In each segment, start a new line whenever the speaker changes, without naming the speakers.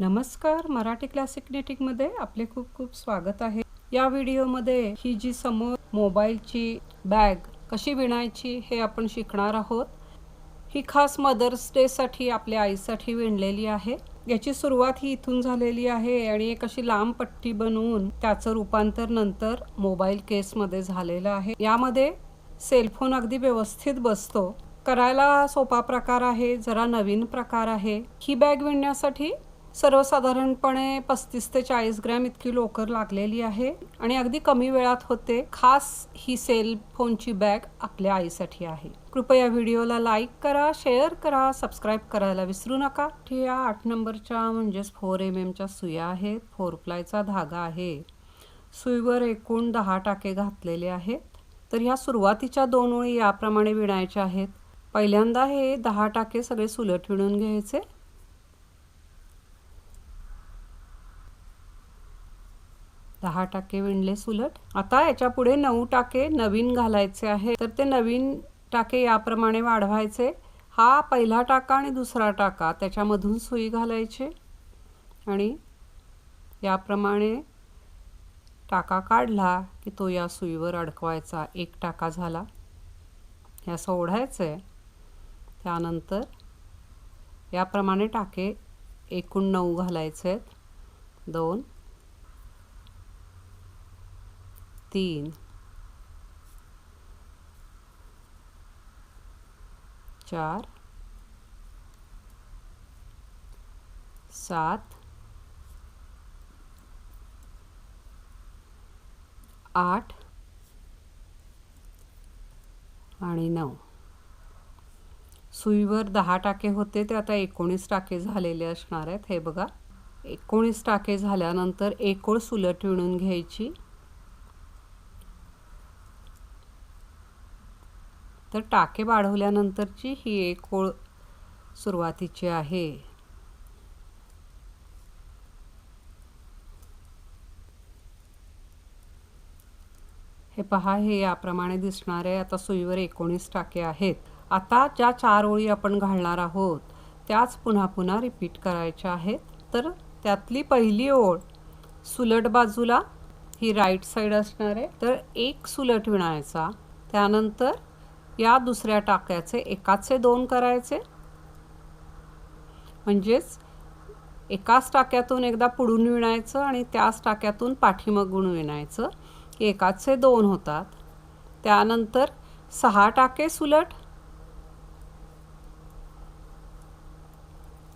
नमस्कार मराठी क्लासिक नेटिंगमध्ये आपले खूप खूप स्वागत आहे. या व्हिडिओमध्ये ही जी समोर मोबाईलची बॅग कशी विणायची हे आपण शिकणार आहोत. ही खास मदर्स डेसाठी आपल्या आईसाठी विणलेली आहे. याची सुरुवात ही इथून झालेली आहे आणि एक अशी लांब पट्टी बनवून त्याचं रूपांतर नंतर मोबाईल केसमध्ये झालेलं आहे. यामध्ये सेलफोन अगदी व्यवस्थित बसतो. करायला सोपा प्रकार आहे जरा नवीन प्रकार आहे. ही बॅग विणण्यासाठी सर्वसाधारणपणे पस्तीस ते चाळीस ग्रॅम इतकी लोकर लागलेली आहे. आणि अगदी कमी वेळात होते. खास ही सेल फोनची बॅग आपल्या आईसाठी आहे. कृपया व्हिडिओला लाईक करा शेअर करा सबस्क्राईब करायला विसरू नका. या आठ नंबरच्या म्हणजेच फोर एम एमच्या सुया आहेत. फोर प्लायचा धागा आहे. सुईवर एकूण दहा टाके घातलेले आहेत. तर ह्या सुरुवातीच्या दोन ओळी याप्रमाणे विणायच्या आहेत. पहिल्यांदा हे दहा टाके सगळे सुलट विणून घ्यायचे. दहा टाके विणले सुलट. आता याच्यापुढे नऊ टाके नवीन घालायचे आहे तर ते नवीन टाके याप्रमाणे वाढवायचे. हा पहिला टाका आणि दुसरा टाका त्याच्यामधून सुई घालायचे. आणि याप्रमाणे टाका काढला की तो या सुईवर अडकवायचा. एक टाका झाला. हे असं ओढायचं आहे त्यानंतर याप्रमाणे टाके एकूण नऊ घालायचे आहेत. दोन तीन. चार. सात. आठ. आणि नऊ. सुईवर दहा टाके होते ते आता एकोणीस टाके झालेले असणार आहेत. हे बघा एकोणीस टाके झाल्यानंतर एकोळ सुलट विणून घ्यायची. तर टाके वाढवल्यानंतरची ही एक ओळ सुरुवातीची आहे. हे पहा हे याप्रमाणे दिसणारे आता सुईवर एकोणीस टाके आहेत. आता ज्या चार ओळी आपण घालणार आहोत त्याच पुन्हा पुन्हा रिपीट करायच्या आहेत. तर त्यातली पहिली ओळ सुलट बाजूला ही राईट साईड असणार. आहे तर एक सुलट विणायचा. त्यानंतर या दुसऱ्या टाक्याचे एकाचे दोन करायचे. म्हणजेच एकाच टाक्यातून एकदा पुढून विणायचं आणि त्याच टाक्यातून पाठीमागून विणायचं. की एकाचे दोन होतात. त्यानंतर सहा टाके सुलट.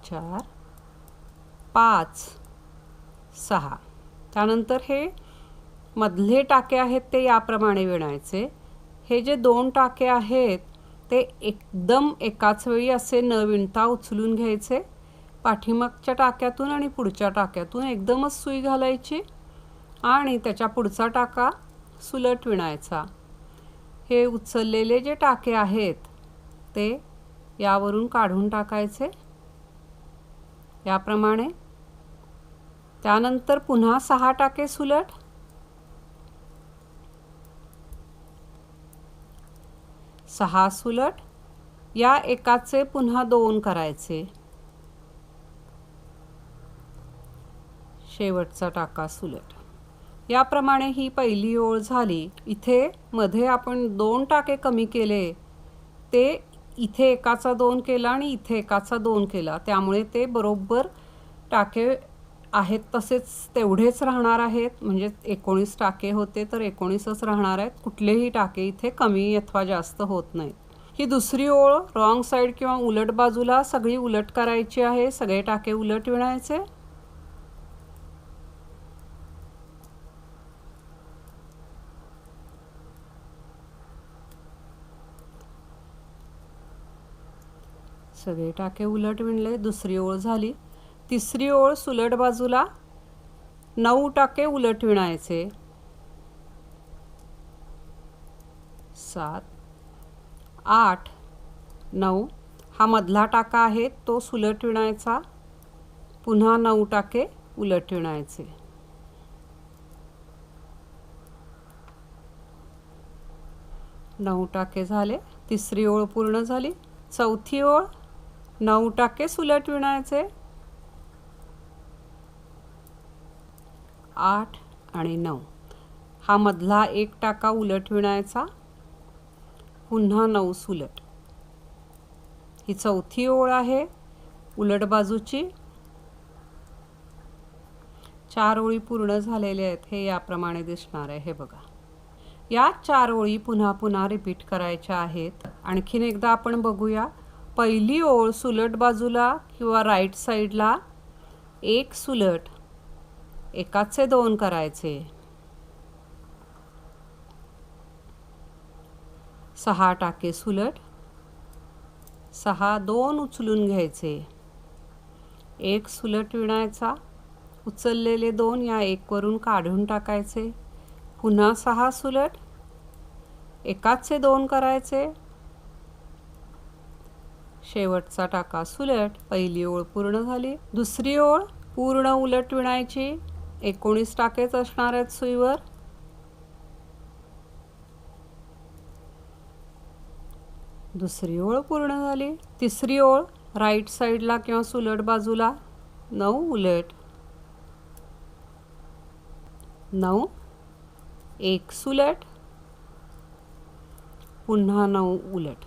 चार पाच सहा. त्यानंतर हे मधले टाके आहेत ते याप्रमाणे विणायचे. हे जे दोन टाके आहेत ते एकदम एकाच वेळी असे न विणता उचलून घ्यायचे. पाठीमागच्या टाक्यातून आणि पुढच्या टाक्यातून एकदमच सुई घालायची आणि त्याच्या पुढचा टाका सुलट विणायचा. हे उचललेले जे टाके आहेत ते यावरून काढून टाकायचे. याप्रमाणे त्यानंतर पुन्हा सहा टाके सुलट सहा सुलट या एकाचे पुन्हा दोन करायचे. शेवटचा टाका सुलट. याप्रमाणे ही पहिली ओळ झाली. इथे मध्ये आपण दोन टाके कमी केले. ते इथे एकाचा दोन केला आणि इथे एकाचा दोन केला. त्यामुळे ते बरोबर टाके आहेत तसेच तेवढेच राहणार आहेत. म्हणजे एकोणीस टाके होते तर एकोणीसच राहणार आहेत. कुठलेही टाके इथे कमी अथवा जास्त होत नाहीत. ही दुसरी ओळ रॉंग साईड किंवा उलट बाजूला सगळी उलट करायची आहे. सगळे टाके उलट विणायचे. सगळे टाके उलट विणले. दुसरी ओळ झाली. तिसरी ओळ सुलट बाजूला नऊ टाके उलट विणायचे. सात आठ नऊ हा मधला टाका आहे तो सुलट विणायचा. पुन्हा नऊ टाके उलट विणायचे. नऊ टाके झाले तिसरी ओळ पूर्ण झाली. चौथी ओळ नऊ टाके सुलट विणायचे. आठ आणि नऊ. हा मधला एक टाका उलट विणायचा. पुन्हा नऊ सुलट. ही चौथी ओळ आहे. उलट बाजूची. चार ओळी पूर्ण झालेल्या आहेत. हे याप्रमाणे दिसणार आहे. हे बघा. या चार ओळी पुन्हा पुन्हा रिपीट करायच्या आहेत. आणखीन एकदा आपण बघूया. पहिली ओळ सुलट बाजूला किंवा राईट साईडला. एक सुलट एकाचे दोन करायचे. सहा टाके सुलट. सहा दोन उचलून घ्यायचे. एक सुलट विणायचा. उचललेले दोन या एकवरून काढून टाकायचे. पुन्हा सहा सुलट. एकाचे दोन करायचे. शेवटचा टाका सुलट. पहिली ओळ पूर्ण झाली. दुसरी ओळ पूर्ण उलट विणायची. एकोणीस टाकेच असणार आहेत सुईवर. दुसरी ओळ पूर्ण झाली. तिसरी ओळ राईट साईडला किंवा सुलट बाजूला. नऊ उलट. नऊ. एक सुलट. पुन्हा नऊ उलट.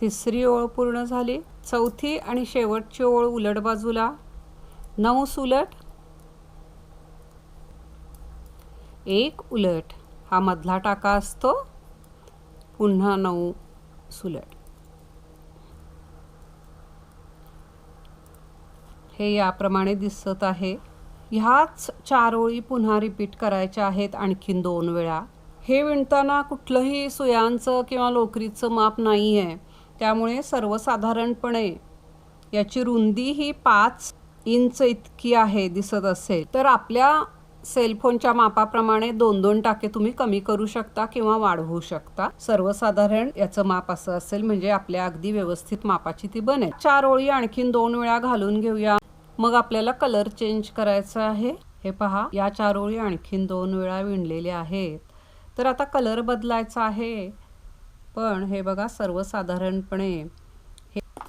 तिसरी ओळ पूर्ण झाली. चौथी आणि शेवटची ओळ उलट बाजूला. नऊ सुलट. एक उलट. हा मधला टाका असतो. पुन्हा नऊ सुलट. हे याप्रमाणे दिसत आहे. ह्याच चार ओळी पुन्हा रिपीट करायच्या आहेत आणखीन दोन वेळा. हे विणताना कुठलंही सुयांचं किंवा लोकरीचं माप नाही आहे त्यामुळे सर्वसाधारणपणे याची रुंदी ही पाच इंच इतकी आहे दिसत असेल. तर आपल्या सेलफोनच्या मापाप्रमाणे दोन दोन टाके तुम्ही कमी करू शकता किंवा वाढवू शकता. सर्वसाधारण याचं माप असं असेल म्हणजे आपल्या अगदी व्यवस्थित मापाची ती बनेल. चार ओळी आणखीन दोन वेळा घालून घेऊया. मग आपल्याला कलर चेंज करायचा आहे. हे पहा या चार ओळी आणखीन दोन वेळा विणलेल्या आहेत. तर आता कलर बदलायचा आहे. पण हे बघा सर्वसाधारणपणे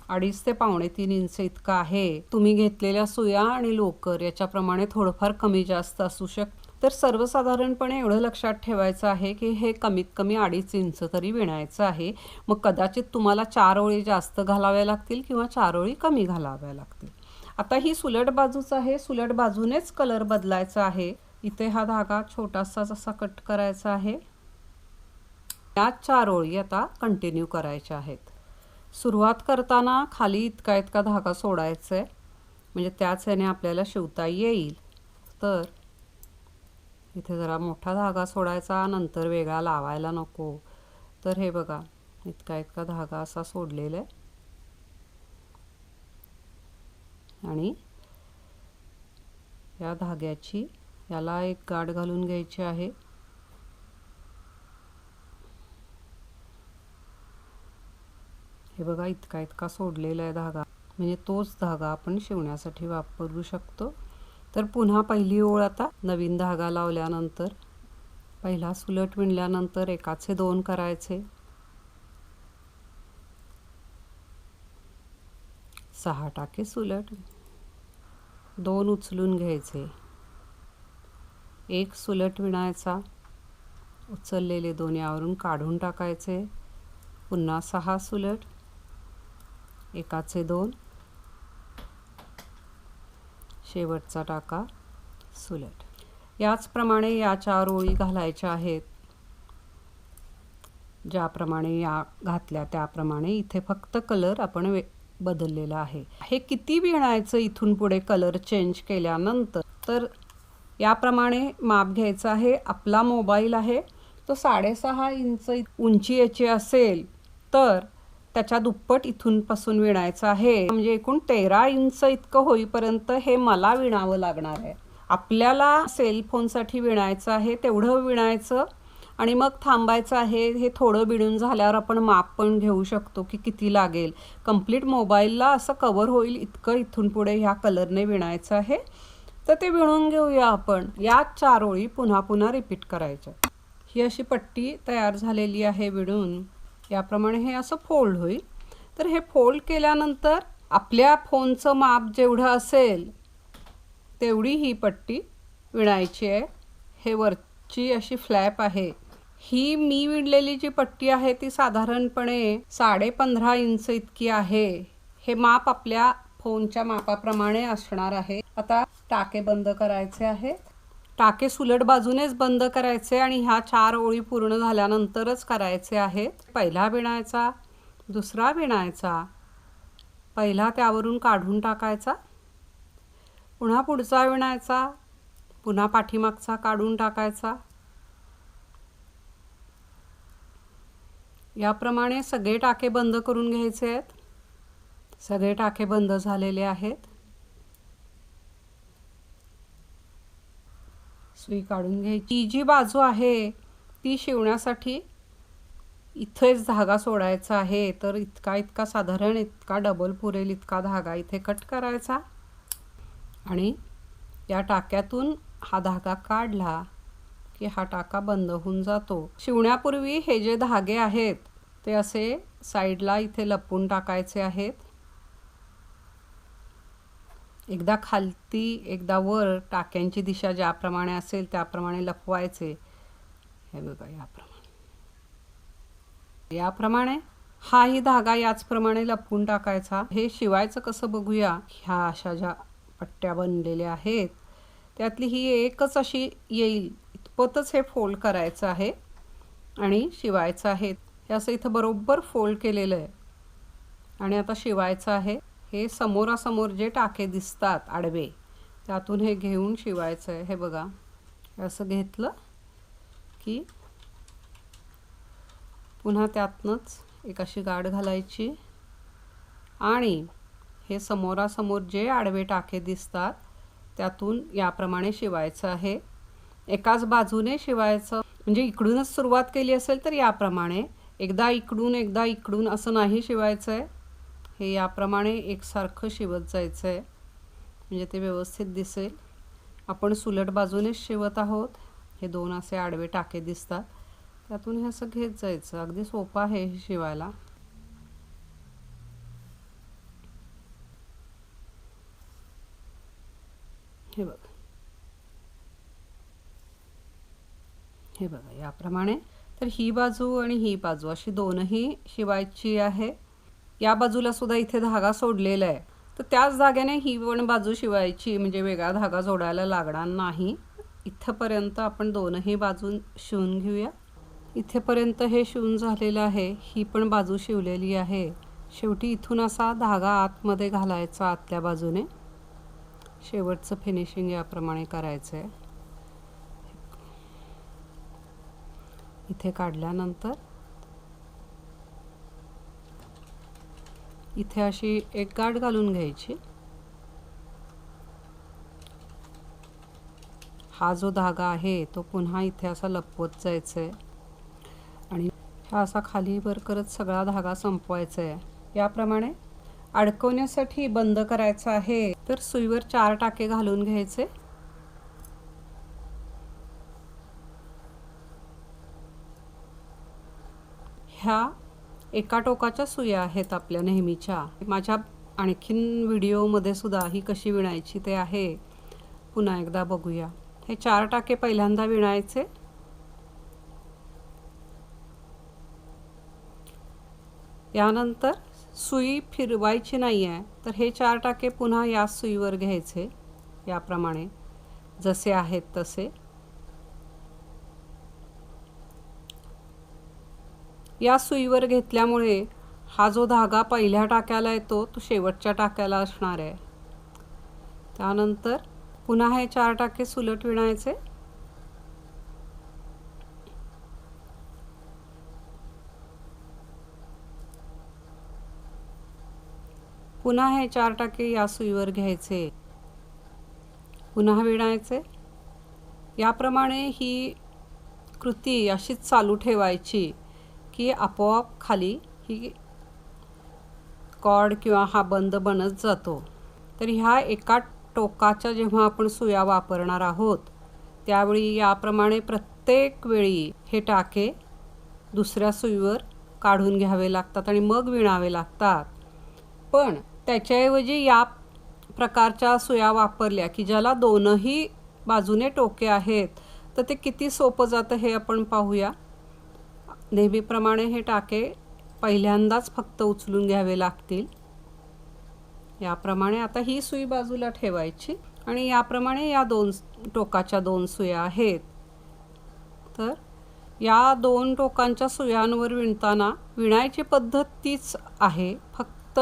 अडीच ते पावणे तीन इंच इतकं आहे. तुम्ही घेतलेल्या सुया आणि लोकर याच्याप्रमाणे थोडंफार कमी जास्त असू शक तर सर्वसाधारणपणे एवढं लक्षात ठेवायचं आहे की हे कमीत कमी अडीच इंच तरी विणायचं आहे. मग कदाचित तुम्हाला चार ओळी जास्त घालाव्या लागतील किंवा चार ओळी कमी घालाव्या लागतील. आता ही सुलट बाजूच आहे. सुलट बाजूनेच कलर बदलायचा आहे. इथे हा धागा छोटासा असा कट करायचा आहे. या चार ओळी आता कंटिन्यू करायच्या आहेत. सुरुवात करताना खाली इतका इतका धागा सोडायचा आहे म्हणजे त्याच याने आपल्याला शिवता येईल. तर इथे जरा मोठा धागा सोडायचा नंतर वेगळा लावायला नको. तर हे बघा इतका इतका धागा असा सोडलेला आहे आणि या धाग्याची याला एक गाठ घालून घ्यायची आहे. हे बघा इतका इतका सोडलेला आहे धागा. म्हणजे तोच धागा आपण शिवण्यासाठी वापरू शकतो. तर पुन्हा पहिली ओळ आता नवीन धागा लावल्यानंतर पहिला सुलट विणल्यानंतर एकाचे दोन करायचे. सहा टाके सुलट दोन उचलून घ्यायचे. एक सुलट विणायचा उचललेले दोन यावरून काढून टाकायचे. पुन्हा सहा सुलट एकाचे दोन. शेवटचा टाका. सुलट. याचप्रमाणे या चार ओळी घालायच्या आहेत. ज्याप्रमाणे या घातल्या त्याप्रमाणे इथे फक्त कलर आपण वे बदललेला आहे. हे किती विणायचं इथून पुढे कलर चेंज केल्यानंतर? तर याप्रमाणे माप घ्यायचं आहे. आपला मोबाईल आहे. तो साडेसहा इंच उंची याची असेल तर त्याच्या दुप्पट इथूनपासून विणायचं आहे. म्हणजे एकूण तेरा इंच इतकं होईपर्यंत हे मला विणावं लागणार आहे. आपल्याला सेल फोनसाठी विणायचं आहे तेवढं विणायचं आणि मग थांबायचं आहे हे थोडं विणून झाल्यावर आपण माप पण घेऊ शकतो की किती लागेल. कंप्लीट मोबाईलला असं कवर होईल इतकं इथून पुढे ह्या कलरने विणायचं आहे. तर ते विणून घेऊया आपण. या चार ओळी पुन्हा पुन्हा रिपीट करायच्या. ही अशी पट्टी तयार झालेली आहे विणून. याप्रमाणे हे असं फोल्ड होईल. तर हे फोल्ड केल्यानंतर आपल्या फोनचं माप जेवढं असेल तेवढी ही पट्टी विणायची आहे. हे वरची अशी फ्लॅप आहे. ही मी विणलेली जी पट्टी आहे ती साधारणपणे साडे पंधरा इंच इतकी आहे. हे माप आपल्या फोनच्या मापाप्रमाणे असणार आहे. आता टाके बंद करायचे आहेत. टाके सुलट बाजूनेच बंद करायचे आणि ह्या चार ओळी पूर्ण झाल्यानंतरच करायचे आहेत. पहिला विणायचा दुसरा विणायचा पहिला त्यावरून काढून टाकायचा पुन्हा पुढचा विणायचा पुन्हा पाठीमागचा काढून टाकायचा. याप्रमाणे सगळे टाके बंद करून घ्यायचे आहेत. सगळे टाके बंद झालेले आहेत. सुई काढून घ्यायची. जी बाजू आहे ती शिवण्यासाठी इथेच धागा सोडायचा आहे. तर इतका इतका साधारण इतका डबल पुरेल इतका धागा इथे कट करायचा. आणि या टाक्यातून हा धागा काढला की हा टाका बंद होऊन जातो. शिवण्यापूर्वी हे जे धागे आहेत ते असे साईडला इथे लपून टाकायचे आहेत. एकदा खालती एकदा वर टाक्यांची दिशा ज्याप्रमाणे असेल त्याप्रमाणे लपवायचे. हे बघा याप्रमाणे. याप्रमाणे हाही धागा याचप्रमाणे लपवून टाकायचा. हे शिवायचं कसं बघूया? ह्या अशा ज्या पट्ट्या बनलेल्या आहेत त्यातली ही एकच अशी येईल. इतपतच हे फोल्ड करायचं आहे आणि शिवायचं आहे. हे असं इथं बरोबर फोल्ड केलेलं आहे. आणि आता शिवायचं आहे. हे समोरासमोर जे टाके दिसतात आडवे त्यातून हे घेऊन शिवायचं आहे हे बघा असं घेतलं की पुन्हा त्यातनंच एक अशी गाठ घालायची. आणि हे समोरासमोर जे आडवे टाके दिसतात त्यातून याप्रमाणे शिवायचं आहे. एकाच बाजूने शिवायचं म्हणजे इकडूनच सुरुवात केली असेल तर याप्रमाणे. एकदा इकडून एकदा इकडून असं नाही शिवायचं आहे हे याप्रमाणे एकसारखं शिवत जायचं आहे म्हणजे ते व्यवस्थित दिसेल. आपण सुलट बाजूनेच शिवत आहोत. हे दोन असे आडवे टाके दिसतात. त्यातून हे असं घेत जायचं. अगदी सोपं आहे हे शिवायला. हे बघा. हे बघा याप्रमाणे. तर ही बाजू आणि ही बाजू अशी दोनही शिवायची आहे. या बाजूला सुद्धा इथे धागा सोडलेला आहे. तर त्याच धाग्याने ही पण बाजू शिवायची म्हणजे वेगळा धागा जोडायला लागणार नाही. इथंपर्यंत आपण दोनही बाजू शिवून घेऊया. इथेपर्यंत हे शिवून झालेलं आहे. ही पण बाजू शिवलेली आहे. शेवटी इथून असा धागा आतमध्ये घालायचा आतल्या बाजूने. शेवटचं फिनिशिंग याप्रमाणे करायचं आहे इथे काढल्यानंतर इथे अशी एक गाठ घालून घ्यायची. हा जो धागा आहे तो पुन्हा इथे असा लपवत जायचा आहे आणि हा असा खाली वर करत सगळा धागा संपवायचा आहे याप्रमाणे अडकवण्यासाठी बंद करायचं आहे. तर सुईवर चार टाके घालून घ्यायचे ह्या एका टोकाच्या सुया आहेत आपल्या नेहमीच्या. माझ्या आणखीन व्हिडिओमध्ये सुद्धा ही कशी विणायची ते आहे. पुन्हा एकदा बघूया. हे चार टाके पहिल्यांदा विणायचे. यानंतर सुई फिरवायची नाही आहे तर हे चार टाके पुन्हा या सुईवर घ्यायचे याप्रमाणे. जसे आहेत तसे. या सुईवर घेतल्यामुळे हा जो धागा पहिल्या टाक्याला येतो तो शेवटच्या टाक्याला असणार आहे. त्यानंतर पुन्हा हे चार टाके सुलट विणायचे. पुन्हा हे चार टाके या सुईवर घ्यायचे. पुन्हा विणायचे. याप्रमाणे ही कृती अशीच चालू ठेवायची. की आपोआप खाली ही कॉर्ड किंवा हा बंद बनत जातो. तर ह्या एका टोकाच्या जेव्हा आपण सुया वापरणार आहोत त्यावेळी याप्रमाणे प्रत्येक वेळी हे टाके दुसऱ्या सुईवर काढून घ्यावे लागतात आणि मग विणावे लागतात. पण त्याच्याऐवजी या प्रकारच्या सुया वापरल्या की ज्याला दोनही बाजूने टोके आहेत तर ते किती सोपं जातं हे आपण पाहूया. नेहमीप्रमाणे हे टाके पहिल्यांदाच फक्त उचलून घ्यावे लागतील. याप्रमाणे आता ही सुई बाजूला ठेवायची आणि याप्रमाणे या दोन टोकाच्या दोन सुया आहेत. तर या दोन टोकांच्या सुयांवर विणताना विणायची पद्धत तीच आहे. फक्त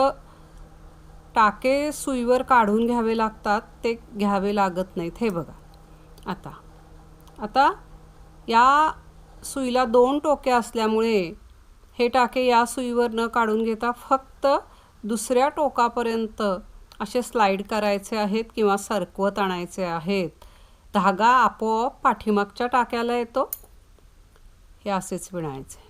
टाके सुईवर काढून घ्यावे लागतात ते घ्यावे लागत नाहीत. हे बघा. आता. आता या सुईला दोन टोके असल्यामुळे हे टाके या सुईवर न काढून घेता फक्त दुसऱ्या टोकापर्यंत असे स्लाईड करायचे आहेत किंवा सरकवत आणायचे आहेत. धागा आपोआप पाठीमागच्या टाक्याला येतो. हे असेच विणायचे.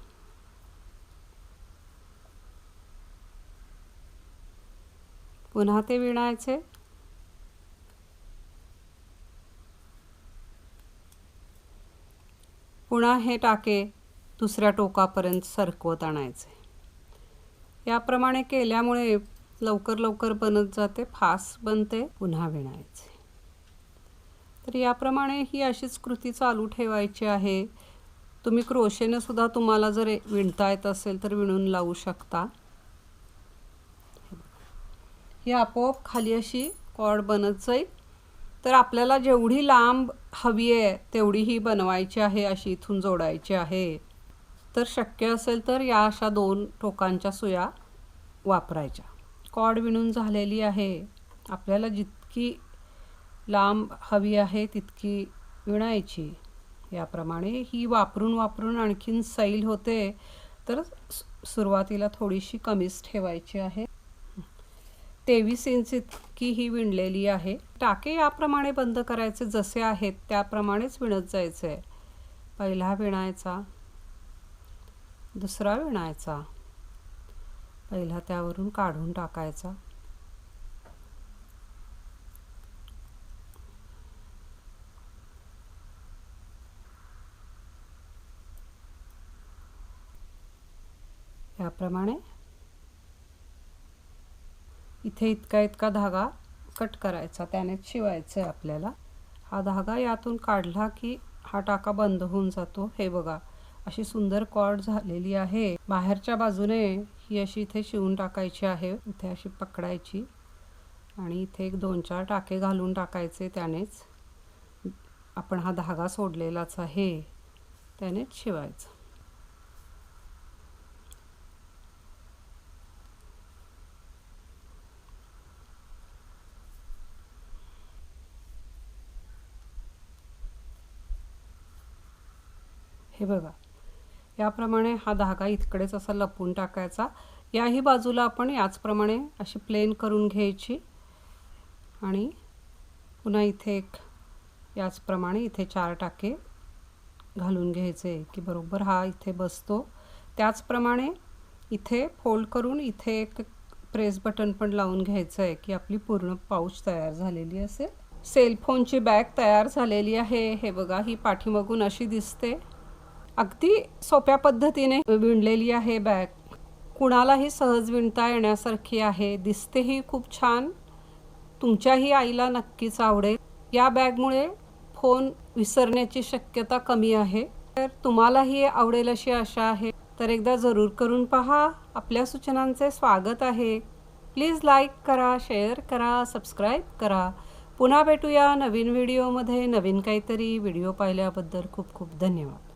पुन्हा ते विणायचे. पुन्हा हे टाके दुसऱ्या टोकापर्यंत सरकवत आणायचे. याप्रमाणे केल्यामुळे लवकर लवकर बनत जाते फास्ट बनते पुन्हा विणायचे. तर याप्रमाणे ही अशीच कृती चालू ठेवायची आहे. तुम्ही क्रोशेने सुद्धा तुम्हाला जर विणता येत असेल तर विणून लावू शकता. ही आपोआप खाली अशी कॉड बनत जाईल. तर आपल्याला जेवढी लांब हवी आहे तेवढी ही बनवायची आहे अशी इथून जोडायची आहे. तर शक्य असेल तर या अशा दोन टोकांच्या सुया वापरायच्या. कॉड विणून झालेली आहे. आपल्याला जितकी लांब हवी आहे तितकी विणायची. याप्रमाणे ही वापरून वापरून आणखीन सैल होते तर सुरुवातीला थोडीशी कमीच ठेवायची आहे. तेवीस इंच इतकी ही विणलेली आहे. टाके याप्रमाणे बंद करायचे जसे आहेत त्याप्रमाणेच विणत जायचे. आहे पहिला विणायचा दुसरा विणायचा. पहिला त्यावरून काढून टाकायचा. याप्रमाणे. इथे इतका इतका धागा. कट करायचा त्यानेच शिवायचं आहे आपल्याला. हा धागा यातून काढला की हा टाका बंद होऊन जातो. हे बघा अशी सुंदर कॉड झालेली आहे. बाहेरच्या बाजूने ही अशी इथे शिवून टाकायची आहे इथे अशी पकडायची. आणि इथे एक दोन चार टाके घालून टाकायचे त्यानेच. आपण हा धागा सोडलेलाच आहे. त्यानेच शिवायचं. हे बघा. याप्रमाणे हा धागा इतकडेच असा लपून टाकायचा. याही बाजूला आपण याचप्रमाणे अशी प्लेन करून घ्यायची. आणि पुन्हा इथे एक याचप्रमाणे इथे चार टाके घालून घ्यायचे की बरोबर हा इथे बसतो. त्याचप्रमाणे इथे फोल्ड करून इथे एक प्रेस बटन पण लावून घ्यायचं आहे की आपली पूर्ण पाऊच तयार झालेली असेल. सेलफोनची बॅग तयार झालेली आहे. हे बघा ही पाठीमागून अशी दिसते. अगदी सोप्या पद्धतीने विणलेली आहे बॅग. कुणालाही सहज विणता येण्यासारखी आहे. दिसतेही खूप छान. तुमच्याही आईला नक्कीच आवडेल. या बॅगमुळे फोन विसरण्याची शक्यता कमी आहे. तर तुम्हालाही आवडेल अशी आशा आहे. तर एकदा जरूर करून पहा. आपल्या सूचनांचे स्वागत आहे. प्लीज लाईक करा शेअर करा सबस्क्राईब करा. पुन्हा भेटूया नवीन व्हिडिओमध्ये. नवीन काहीतरी व्हिडिओ पाहिल्याबद्दल खूप खूप धन्यवाद.